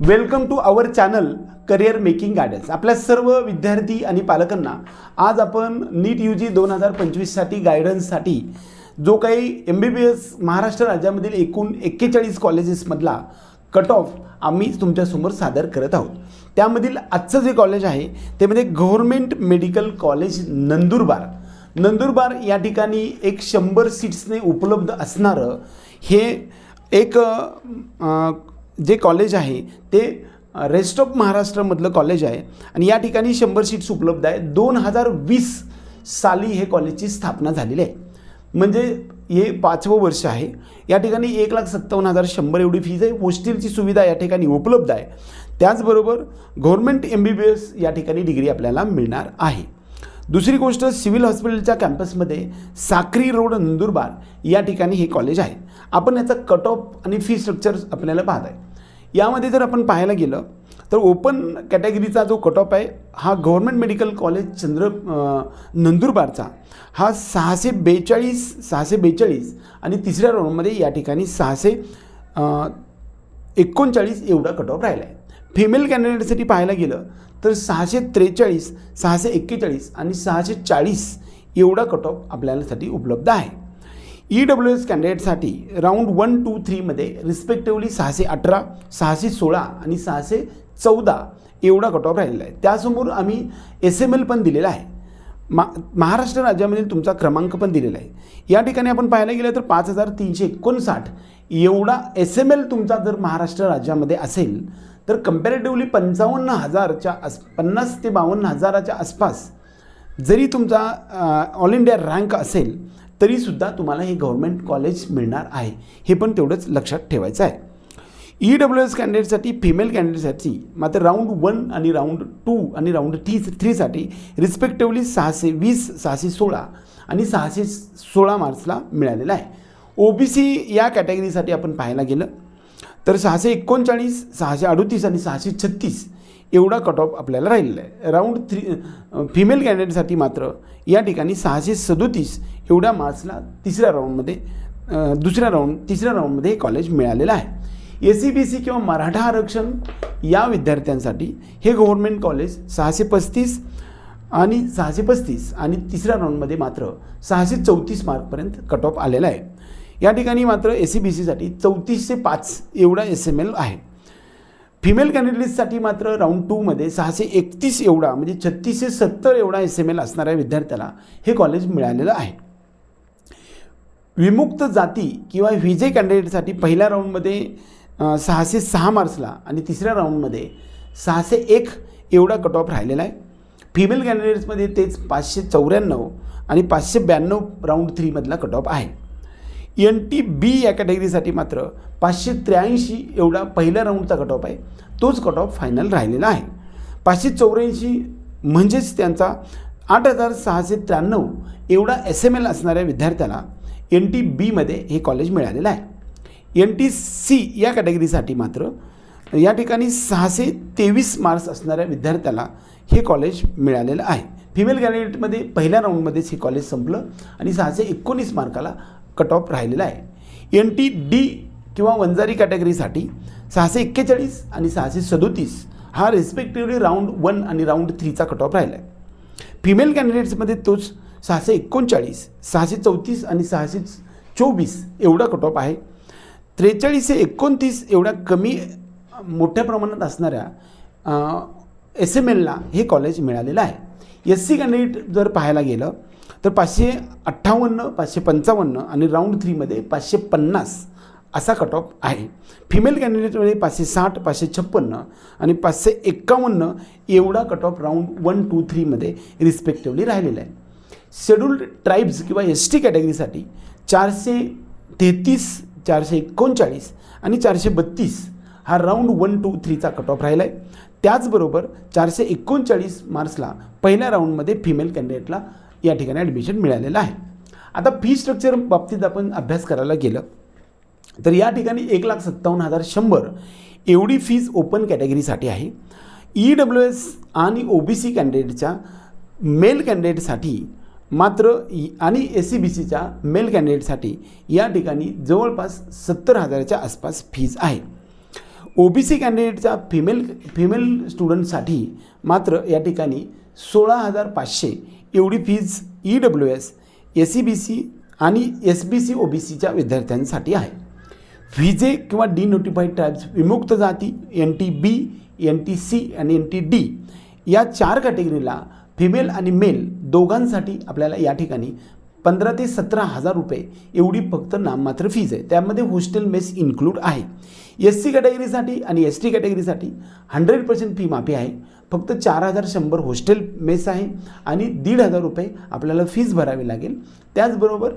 Welcome to our channel career making guidance आपल्या सर्व विद्यार्थी आणि पालकांना आज आपण नीट यू जी दोन हजार पंचवीससाठी गायडन्ससाठी जो काही M B B S Maharashtra राज्यामधील एकूण एक्केचाळीस कॉलेजेसमधला कट ऑफ आम्ही तुमच्यासमोर सादर करत आहोत. त्यामधील आजचं जे कॉलेज आहे ते म्हणजे government medical college Nandurbar. Nandurbar या ठिकाणी एक शंभर सीट्सने उपलब्ध असणारं हे एक जे कॉलेज आहे ते रेस्ट ऑफ महाराष्ट्रामधलं कॉलेज आहे. आणि या ठिकाणी शंभर सीट्स उपलब्ध आहे दोन हजार वीस साली हे कॉलेजची स्थापना झालेली आहे. म्हणजे हे पाचवं वर्ष आहे. या ठिकाणी एक लाख सत्तावन्न हजार शंभर एवढी फीज आहे. होस्टेलची सुविधा या ठिकाणी उपलब्ध आहे. त्याचबरोबर government M B B S या ठिकाणी डिग्री आपल्याला मिळणार आहे. दुसरी गोष्ट सिव्हिल हॉस्पिटलच्या कॅम्पसमध्ये साक्री रोड नंदुरबार या ठिकाणी हे कॉलेज आहे. आपण याचं कट ऑफ आणि फी स्ट्रक्चर आपल्याला पाहत आहे. यामध्ये जर आपण पाहायला गेलं तर ओपन कॅटेगरीचा जो कट ऑफ आहे हा गव्हर्मेंट मेडिकल कॉलेज चंद्र नंदुरबारचा. हा सहाशे बेचाळीस सहाशे बेचाळीस आणि तिसऱ्या राऊंडमध्ये या ठिकाणी सहाशे एकोणचाळीस एवढा कट ऑफ राहिला आहे फिमेल कॅन्डिडेटसाठी पाहायला गेलं तर सहाशे त्रेचाळीस सहाशे एक्केचाळीस आणि सहाशे चाळीस एवढा कट ऑफ आपल्यासाठी उपलब्ध आहे. ई डब्ल्यू एस कॅन्डिडेटसाठी राऊंड वन टू थ्रीमध्ये रिस्पेक्टिव्हली सहाशे अठरा सहाशे सोळा आणि सहाशे चौदा एवढा कट ऑफ राहिलेला आहे. त्यासमोर आम्ही एस एम एल पण दिलेला आहे. मा महाराष्ट्र राज्यामधील तुमचा क्रमांक पण दिलेला आहे. या ठिकाणी आपण पाहायला गेलं तर पाच हजार तीनशे एकोणसाठ एवढा एस एम एल तुमचा जर महाराष्ट्र राज्यामध्ये असेल तर कम्पॅरेटिव्हली पंचावन्न हजारच्या आस पन्नास ते बावन्न हजाराच्या आसपास जरी तुमचा ऑल इंडिया रँक असेल तरीसुद्धा तुम्हाला हे गव्हर्मेंट कॉलेज मिळणार आहे. हे पण तेवढंच लक्षात ठेवायचं आहे. ई डब्ल्यू एस कॅन्डिडेटसाठी फिमेल कॅन्डिडेटसाठी मात्र राऊंड वन आणि राऊंड टू आणि राऊंड थ्री थ्रीसाठी रिस्पेक्टिव्हली सहाशे वीस सहाशे सोळा आणि सहाशे सोळा मार्क्सला मिळालेला आहे. ओ बी सी या कॅटेगरीसाठी आपण पाहायला गेलं तर सहाशे एकोणचाळीस सहाशे अडोतीस आणि सहाशे छत्तीस एवढा कट ऑफ आपल्याला राहिलेला आहे. राऊंड थ्री फिमेल कॅन्डिडेटसाठी मात्र या ठिकाणी सहाशे सदोतीस एवढ्या मार्क्सला तिसऱ्या राऊंडमध्ये दुसऱ्या राऊंड तिसऱ्या राऊंडमध्ये हे कॉलेज मिळालेलं आहे. ए सी बी सी किंवा मराठा आरक्षण या विद्यार्थ्यांसाठी हे गव्हर्मेंट कॉलेज सहाशे पस्तीस आणि सहाशे पस्तीस आणि तिसऱ्या राऊंडमध्ये मात्र सहाशे चौतीस मार्कपर्यंत कट ऑफ आलेला आहे. या ठिकाणी मात्र ए सी बी सीसाठी चौतीसशे पाच एवढा एस एम एल आहे. फिमेल कॅन्डिडेट्ससाठी मात्र राऊंड टूमध्ये सहाशे एकतीस एवढा म्हणजे छत्तीसशे सत्तर एवढा एस एम एल असणाऱ्या विद्यार्थ्याला हे कॉलेज मिळालेलं आहे. विमुक्त जाती किंवा व्हिजे कॅन्डिडेटसाठी पहिल्या राऊंडमध्ये सहाशे सहा मार्क्सला आणि तिसऱ्या राऊंडमध्ये सहाशे एक एवढा कट ऑफ राहिलेला आहे. फिमेल कॅन्डिडेट्समध्ये तेच पाचशे चौऱ्याण्णव आणि पाचशे ब्याण्णव राऊंड थ्रीमधला कट ऑफ आहे. एन टी बी या कॅटेगरीसाठी मात्र पाचशे त्र्याऐंशी एवढा पहिल्या राऊंडचा कट ऑफ आहे. तोच कट ऑफ फायनल राहिलेला आहे. पाचशे चौऱ्याऐंशी म्हणजेच त्यांचा आठ हजार सहाशे त्र्याण्णव एवढा एस एम एल असणाऱ्या विद्यार्थ्याला एन टी बीमध्ये हे कॉलेज मिळालेलं आहे. एन टी सी या कॅटेगरीसाठी मात्र या ठिकाणी सहाशे तेवीस मार्क्स असणाऱ्या विद्यार्थ्याला हे कॉलेज मिळालेलं आहे. फिमेल कॅन्डिडेटमध्ये पहिल्या राऊंडमध्येच हे कॉलेज संपलं आणि सहाशे एकोणीस मार्काला कट ऑफ राहिलेला आहे. एन टी डी किंवा वंजारी कॅटेगरीसाठी सहाशे एक्केचाळीस आणि सहाशे सदोतीस हा रिस्पेक्टिव्हली राऊंड वन आणि राऊंड थ्रीचा कट ऑफ राहिला आहे फिमेल कॅन्डिडेट्समध्ये तोच सहाशे एकोणचाळीस सहाशे चौतीस आणि सहाशे चोवीस एवढा कट ऑफ आहे त्रेचाळीसशे एकोणतीस एवढ्या कमी मोठ्या प्रमाणात असणाऱ्या एस एम एलला हे कॉलेज मिळालेलं आहे. एस सी कॅन्डिडेट जर पाहायला गेलं तर पाचशे अठ्ठावन्न पाचशे पंचावन्न आणि राऊंड थ्रीमध्ये पाचशे पन्नास असा कट ऑफ आहे फिमेल कॅन्डिडेटमध्ये पाचशे साठ पाचशे छप्पन्न आणि पाचशे एक्कावन्न एवढा cut off round one two थ्रीमध्ये respectively राहिलेला आहे. शेड्यूल्ड ट्राईब्स किंवा एस टी कॅटेगरीसाठी चारशे तेहतीस चारशे एकोणचाळीस आणि चारशे बत्तीस हा राऊंड वन टू थ्रीचा कट ऑफ राहिला आहे त्याचबरोबर चारशे एकोणचाळीस मार्क्सला पहिल्या राऊंडमध्ये फिमेल कॅन्डिडेटला या ठिकाणी ॲडमिशन मिळालेलं आहे. आता फी स्ट्रक्चर बाबतीत आपण अभ्यास करायला गेलं तर या ठिकाणी एक लाख सत्तावन्न हजार शंभर एवढी फीज ओपन कॅटेगरीसाठी आहे. ई डब्ल्यू एस आणि ओ बी सी कॅन्डिडेटच्या मेल कॅन्डिडेटसाठी मात्र आणि एस सी बी सीच्या मेल कॅन्डिडेटसाठी या ठिकाणी जवळपास सत्तर हजाराच्या आसपास फीज आहे ओ बी सी कॅन्डिडेटच्या फिमेल फिमेल स्टुडंटसाठी मात्र या ठिकाणी सोळा हजार पाचशे एवढी fees E W S S C B C आणि S B C O B सीच्या विद्यार्थ्यांसाठी आहे. व्हिजे किंवा डी नोटिफाईड ट्राईब्स विमुक्त जाती N T B N T C आणि एन टी डी या चार कॅटेगरीला फिमेल आणि मेल दोघांसाठी आपल्याला या ठिकाणी पंधरा ते सतरा हजार रुपये एवढी फक्त नाममात्र फीज आहे. त्यामध्ये हॉस्टेल मेस इन्क्लूड आहे. एस सी कॅटेगरीसाठी आणि एस टी कॅटेगरीसाठी हंड्रेड पर्सेंट फी माफी आहे. फक्त चार हजार शंभर हॉस्टेल मेस आहे आणि दीड हजार रुपये आपल्याला फीज भरावी लागेल. त्याचबरोबर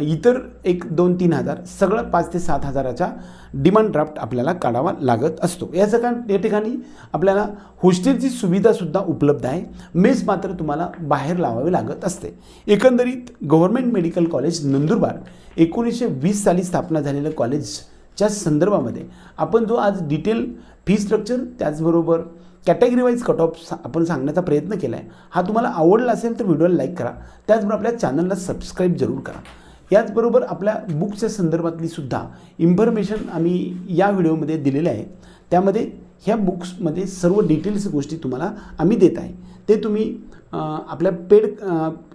इतर एक दोन तीन हजार सगळं पाच ते सात हजाराचा डिमांड ड्राफ्ट आपल्याला काढावा लागत असतो. या सगळ्या या ठिकाणी आपल्याला हॉस्टेलची सुविधासुद्धा उपलब्ध आहे. मेस मात्र तुम्हाला बाहेर लावावी लागत असते. एकंदरीत गव्हर्मेंट मेडिकल कॉलेज नंदुरबार एकोणीसशे वीस साली स्थापना झालेलं कॉलेजच्या संदर्भामध्ये आपण जो आज डिटेल फी स्ट्रक्चर त्याचबरोबर कॅटेगरी वाईज कट ऑफ सा आपण सांगण्याचा प्रयत्न केला आहे हा तुम्हाला आवडला असेल तर व्हिडिओला लाईक करा. त्याचबरोबर आपल्या चॅनलला सबस्क्राईब जरूर करा. याचबरोबर आपल्या बुकच्या संदर्भातली सुद्धा इन्फॉर्मेशन आम्ही या व्हिडिओमध्ये दिलेले आहे. त्यामध्ये ह्या बुक्समध्ये सर्व डिटेल्स गोष्टी तुम्हाला आम्ही देत आहे. ते तुम्ही आपल्या पेड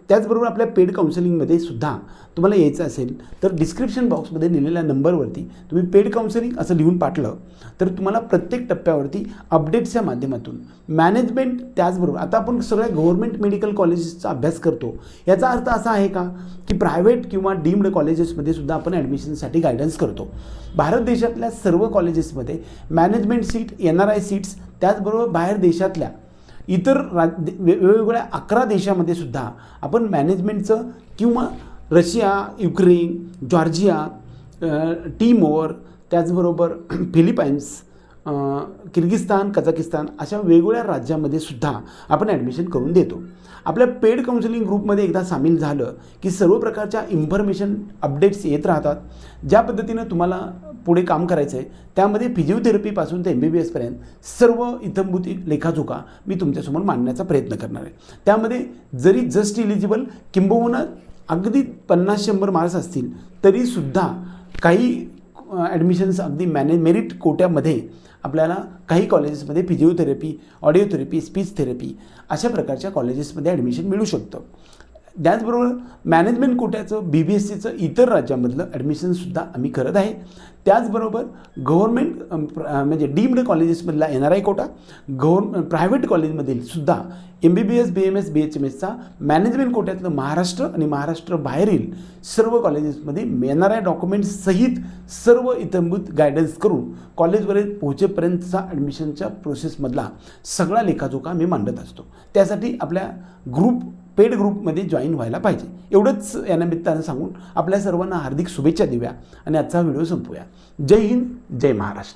त्याचबरोबर आपल्या पेड काउन्सिलिंगमध्ये सुद्धा तुम्हाला यायचं असेल तर डिस्क्रिप्शन बॉक्समध्ये दिलेल्या नंबरवरती तुम्ही पेड काउन्सिलिंग असं लिहून पाठलं तर तुम्हाला प्रत्येक टप्प्यावरती अपडेट्सच्या माध्यमातून मॅनेजमेंट त्याचबरोबर आता आपण सगळ्या गव्हर्मेंट मेडिकल कॉलेजेसचा अभ्यास करतो याचा अर्थ असा आहे का की प्रायव्हेट किंवा डीम्ड कॉलेजेसमध्ये सुद्धा आपण ॲडमिशनसाठी गायडन्स करतो. भारत देशातल्या सर्व कॉलेजेसमध्ये management seat N R I seats त्याचबरोबर बाहेर देशातल्या इतर राज्य दे- वेगवेगळ्या अकरा देशामध्ये सुद्धा आपण मॅनेजमेंटचं किंवा रशिया युक्रेन जॉर्जिया टीमोर त्याचबरोबर फिलिपाईन्स किर्गिस्तान कझाकिस्तान अशा वेगवेगळ्या राज्यामध्ये सुद्धा आपण ॲडमिशन करून देतो. आपल्या पेड काउन्सिलिंग ग्रुपमध्ये एकदा सामील झालं की सर्व प्रकारच्या इन्फॉर्मेशन अपडेट्स येत राहतात. ज्या पद्धतीनं तुम्हाला पुढे काम करायचं आहे त्यामध्ये फिजिओथेरपीपासून ते एम बी बी एसपर्यंत सर्व इथंभूती लेखाजोखा मी तुमच्यासमोर मांडण्याचा प्रयत्न करणार आहे. त्यामध्ये जरी जस्ट इलिजिबल किंबहुना अगदी पन्नास शंभर मार्क्स असतील तरीसुद्धा काही ॲडमिशन्स अगदी मॅने मेरिट कोट्यामध्ये आपल्याला काही कॉलेजेसमध्ये फिजिओथेरपी ऑडिओथेरपी स्पीच थेरपी अशा प्रकारच्या कॉलेजेसमध्ये ॲडमिशन मिळू शकतं. त्याचबरोबर मॅनेजमेंट कोट्याचं बी बी एस सीचं इतर राज्यामधलं ॲडमिशनसुद्धा आम्ही करत आहे. त्याचबरोबर गव्हर्मेंट प्र- म्हणजे डीम्ड कॉलेजेसमधला एन आर आय कोटा गव्हर् प्रायव्हेट कॉलेजमधील सुद्धा M B B S B M S B H M एसचा management कोट्यातलं महाराष्ट्र आणि महाराष्ट्र बाहेरील सर्व कॉलेजेसमध्ये एन आर आय डॉक्युमेंट्ससहित सर्व इतंभूत गायडन्स करून कॉलेजपर्यंत पोहोचेपर्यंतचा ॲडमिशनच्या प्रोसेसमधला सगळा लेखाजोखा मी मांडत असतो. त्यासाठी आपल्या ग्रुप पेड ग्रुपमध्ये जॉईन व्हायला पाहिजे. एवढंच या निमित्तानं सांगून आपल्या सर्वांना हार्दिक शुभेच्छा देऊया आणि आजचा व्हिडिओ संपूया जय हिंद जय महाराष्ट्र.